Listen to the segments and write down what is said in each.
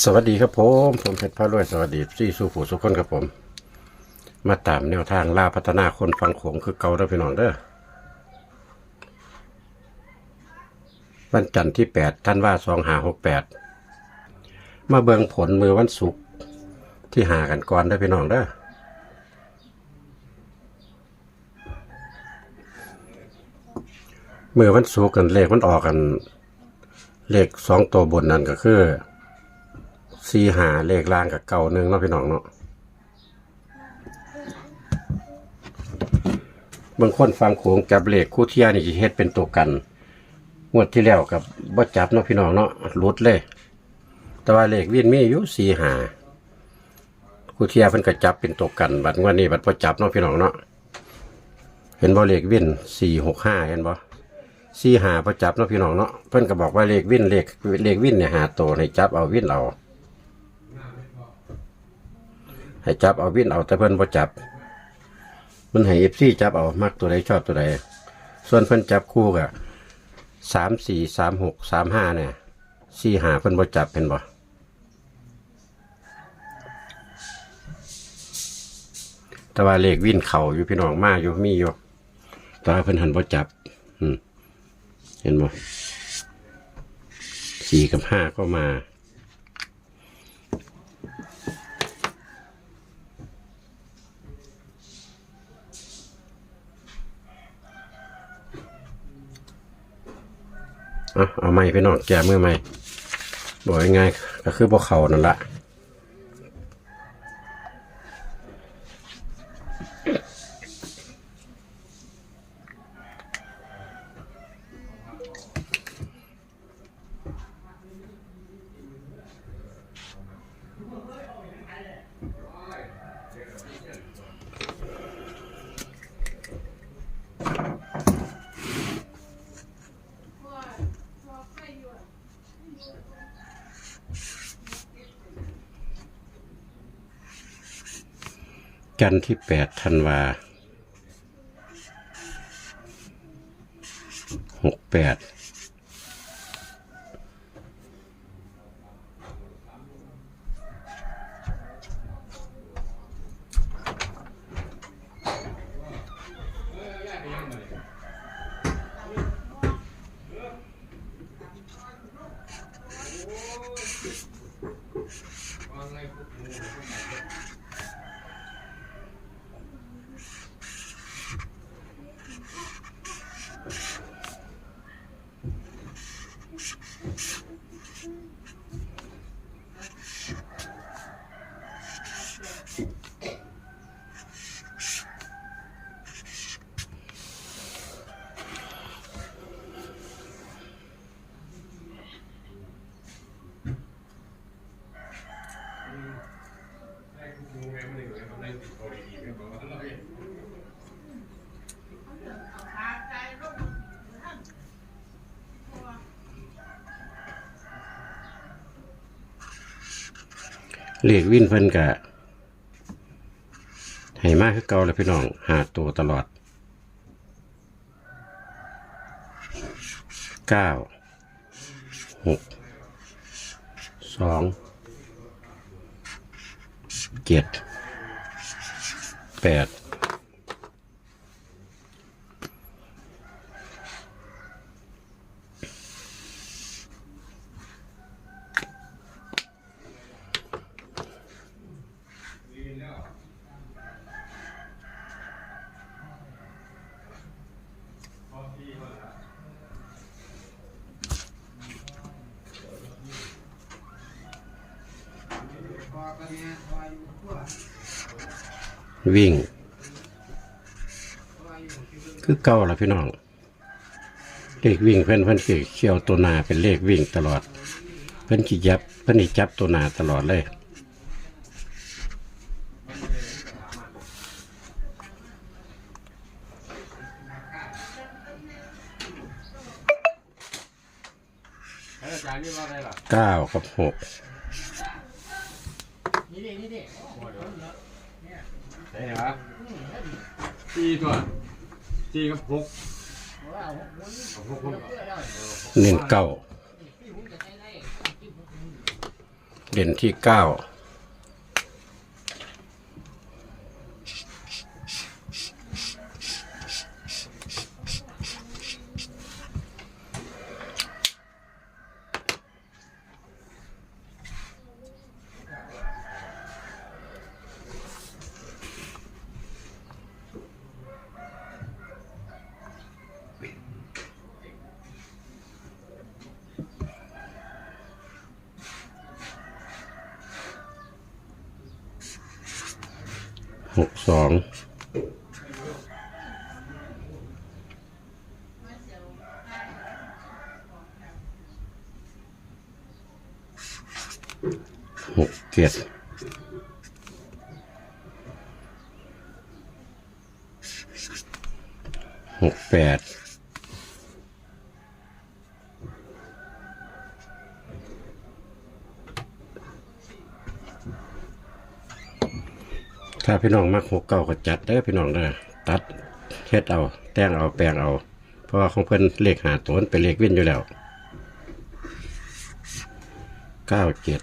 สวัสดีครับผมผมเพชรพระรวยสวัสดีซี่สู้ผู้สุขคนครับผม มาตามแนวทางล่าพัฒนาคนฟังโขงคือเก่าแล้วพี่น้องเด้อวันจันทร์ที่แปดท่านว่าสองหาหกแปดมาเบิงผลมือวันศุกร์ที่หากันก่อนเด้พี่น้องเด้อมือวันศุกร์กันเลขมันออกกัน เลขสองตัวบนนั่นก็คือ สี่หาเลขล่างกับเก่าหนึ่งเนาะพี่น้องเนาะบางคนฟังโขงจับเลขคู่เทียนี่สิเฮ็ดเป็นตัวกัน งวดที่แล้วกับบ่จับเนาะพี่น้องเนาะหลุดเลย แต่ว่าเลขวิ่นมีอยู่สี่หาคู่เทียเพิ่นก็จับเป็นตัวกัน บัดงวดนี้บัดบ่จับเนาะพี่น้องเนาะเห็นบ่เลขวิ่นสี่หกห้าเห็นบ่สี่หาบ่จับเนาะพี่น้องเนาะเพิ่นก็บอกว่าเลขวิ่นเลขเลขวิ่นเนี่ยหาตัวให้จับเอาวิ่นเอา ให้จับเอาวินเอาแต่เพิ่นบ่จับ มันให้เอฟซีจับเอามักตัวใดชอบตัวใดส่วนเพิ่นจับคู่กับสามสี่สามหกสามห้าเนี่ยสี่หาเพิ่นบ่จับเป็นบ่แต่ว่าเลขวินเข่าอยู่พี่น้องมาอยู่มีอยู่ตาเพิ่นหันบ่จับ อืมเห็นบ่สี่กับห้าก็มา เอาเอาไม้พี่น้องแก้มือไม้บอกง่ายๆก็คือพวกเขานั่นละ จันทร์ที่แปดธันวาหกแปด เลขวินเพิ่นกะให้มากคือเก่าเลยพี่น้องหาตัวตลอดเก้าหกสอง เจ็ดแปด วิ่ง คือเก่าละพี่น้อง เลขวิ่งเพื่อนเพื่อนคือเขี่ยวตัวนาเป็นเลขวิ่งตลอด เพื่อนขี้ยับเพื่อนนี่จับตัวนาตลอดเลยเก้ากับหก นี่ดินี่ดิไหนวะสี่ตัวสี่กับหกเอาหกคนเน้นเก้าเด่นที่เก้า หกสองหกเจ็ดหกแปด ถ้าพี่น้องมักหกเก้าก็จัดเด้พี่น้องเด้อตัดเฮ็ดเอา แต่งเอาแปลงเอา เพราะว่าของเพิ่นเลขหาตัวมันเป็นเลขวิ่นอยู่แล้วเก้าเจ็ด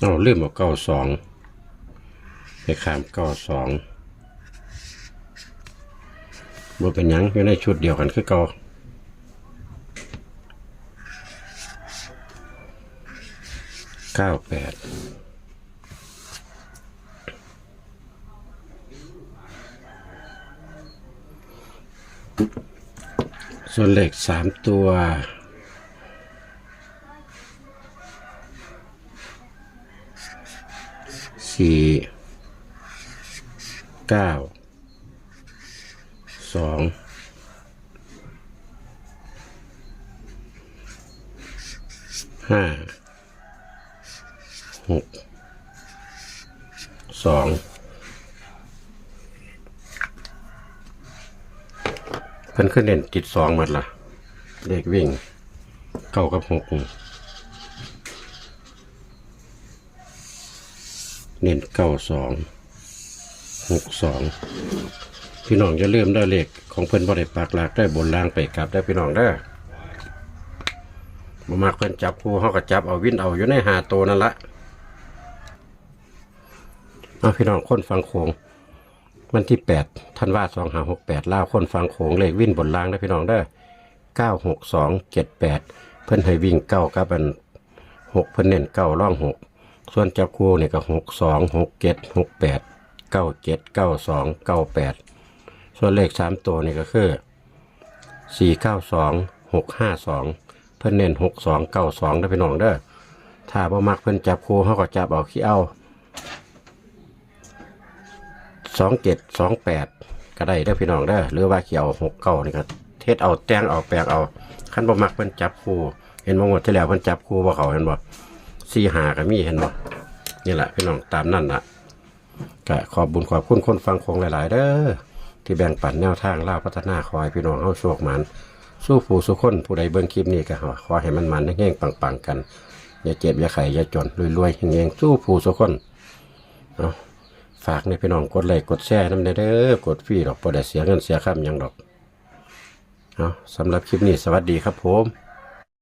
เอาลืมเอาเก้าสองไปขามเก้าสองบ่เป็นยังอยู่ในชุดเดียวกันคือเก่า เก้าแปดส่วนเหลขสามตัวสี่เก้าสองห้า หกสองเพิ่นขึ้นเด่นติดสองหมดละเด็กวิ่งเก้ากับหกเน้นเก้าสองหกสองพี่น้องจะเริ่มได้เลขของเพิ่นบ่ได้ปากหลักได้บนล่างไปกลับได้พี่น้องได้อบ่มักเพิ่นจับคู่เฮาก็จับเอาวิ่นเอาอยู่ในหาโตวนั่นละ เอาพี่น้องค้นฟังโขงวันที่แปดท่านว่าสองหาหกแปดล่าวคนฟังโขงเลขวิ่นบนล่างได้พี่น้องได้เก้าหกสองเจ็ดแปดเพิ่นให้วิ่งเก้ากับอันหกเพิ่นเน้นเก้าร่องหกส่วนจับคู่เนี่ยก็หกสองหกเจ็ดหกแปดเก้าเจ็ดเก้าสองเก้าแปดส่วนเลขสามตัวนี่ก็คือสี่เก้าสองหกห้าสองเพิ่นเน้นหกสองเก้าสองได้ไปน้องเด้อถ้าบ่มักเพิ่นจับคู่เขาก็จับเอาขี้เอา สองเจ็ดสองแปดก็ได้ได้อพี่น้องเด้อหรือว่าเกี่ยวหกเก้านี่ก็เทศเอาแต้งเอาแปลงเอาขั้นบ่มักเพิ่นจับคู่ เห็นบ่หมดที่แล้วเพิ่นจับคู่บ่เขาเห็นบ่สี่หาก็มีเห็นบ่นี่แหละพี่น้องตามนั่นละก็ขอบบุญขอบคุณคนฟังคงหลาย ๆ เด้อที่แบ่งปันแนวทางล่าพัฒนาคอยพี่น้องเอาโชคหมันสู้ผู้สุคนผู้ใดเบิ่งคลิปนี้ก็ขอให้มันมันแห้งปังๆกัน อย่าเจ็บอย่าไข้อย่าจนรวยๆเฮงๆสู้ผู้สุคนเอา ฝากในพี่น้องกดไลค์กดแชร์น้ำเด้อกดฟรีดอกปอดเสียเงินเสียค่ายังดอก เอาสำหรับคลิปนี้สวัสดีครับผม